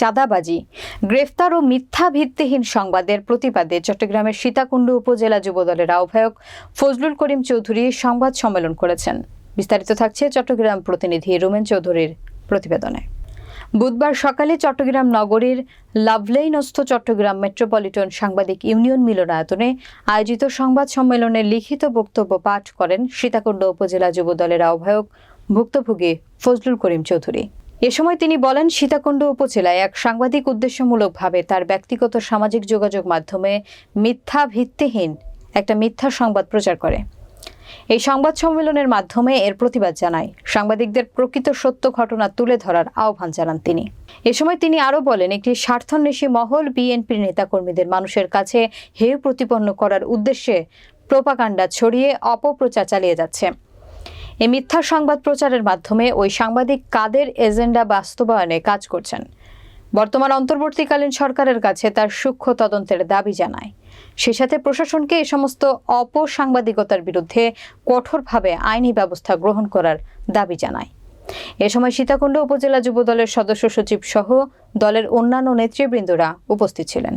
চাঁদাবাজি, গ্রেফতার ও মিথ্যা ভিত্তিহীন সংবাদের প্রতিবাদে চট্টগ্রামের সীতাকুণ্ড উপজেলা যুবদলের আহ্বায়ক ফজলুল করিম চৌধুরী সংবাদ সম্মেলন করেছেন। বিস্তারিত থাকছে চট্টগ্রাম প্রতিনিধি রুমেন চৌধুরীর প্রতিবেদনে। বুধবার সকালে চট্টগ্রাম নগরীর লাভলেইনস্থ চট্টগ্রাম মেট্রোপলিটন সাংবাদিক ইউনিয়ন মিলনায়তনে আয়োজিত সংবাদ সম্মেলনে লিখিত বক্তব্য পাঠ করেন সীতাকুণ্ড উপজেলা যুবদলের আহ্বায়ক ভুক্তভোগী ফজলুল করিম চৌধুরী। এ সময় তিনি বলেন, সীতাকুণ্ড উপজেলায় এক সাংবাদিক উদ্দেশ্যমূলকভাবে তার ব্যক্তিগত সামাজিক যোগাযোগ মাধ্যমে মিথ্যা ভিত্তিহীন একটা মিথ্যা সংবাদ প্রচার করে। এই সংবাদ সম্মেলনের মাধ্যমে এর প্রতিবাদ জানায়। সাংবাদিকদের প্রকৃত সত্য ঘটনা তুলে ধরার আহ্বান জানান তিনি। এ সময় তিনি আরও বলেন, একটি স্বার্থন্বেষী মহল বিএনপির নেতাকর্মীদের মানুষের কাছে হেয় প্রতিপন্ন করার উদ্দেশ্যে প্রোপাকাণ্ডা ছড়িয়ে অপপ্রচার চালিয়ে যাচ্ছে। এই মিথ্যা সংবাদ প্রচারের মাধ্যমে ওই সাংবাদিক কাদের এজেন্ডা বাস্তবায়নে কাজ করছেন? বর্তমান অন্তর্বর্তীকালীন সরকারের কাছে তার সূক্ষ্ম তদন্তের দাবি জানায়। সে সাথে প্রশাসনকে এ সমস্ত অপসাংবাদিকতার বিরুদ্ধে কঠোরভাবে আইনি ব্যবস্থা গ্রহণ করার দাবি জানায়। এ সময় সীতাকুণ্ড উপজেলা যুবদলের সদস্য সচিব সহ দলের অন্যান্য নেতৃবৃন্দরা উপস্থিত ছিলেন।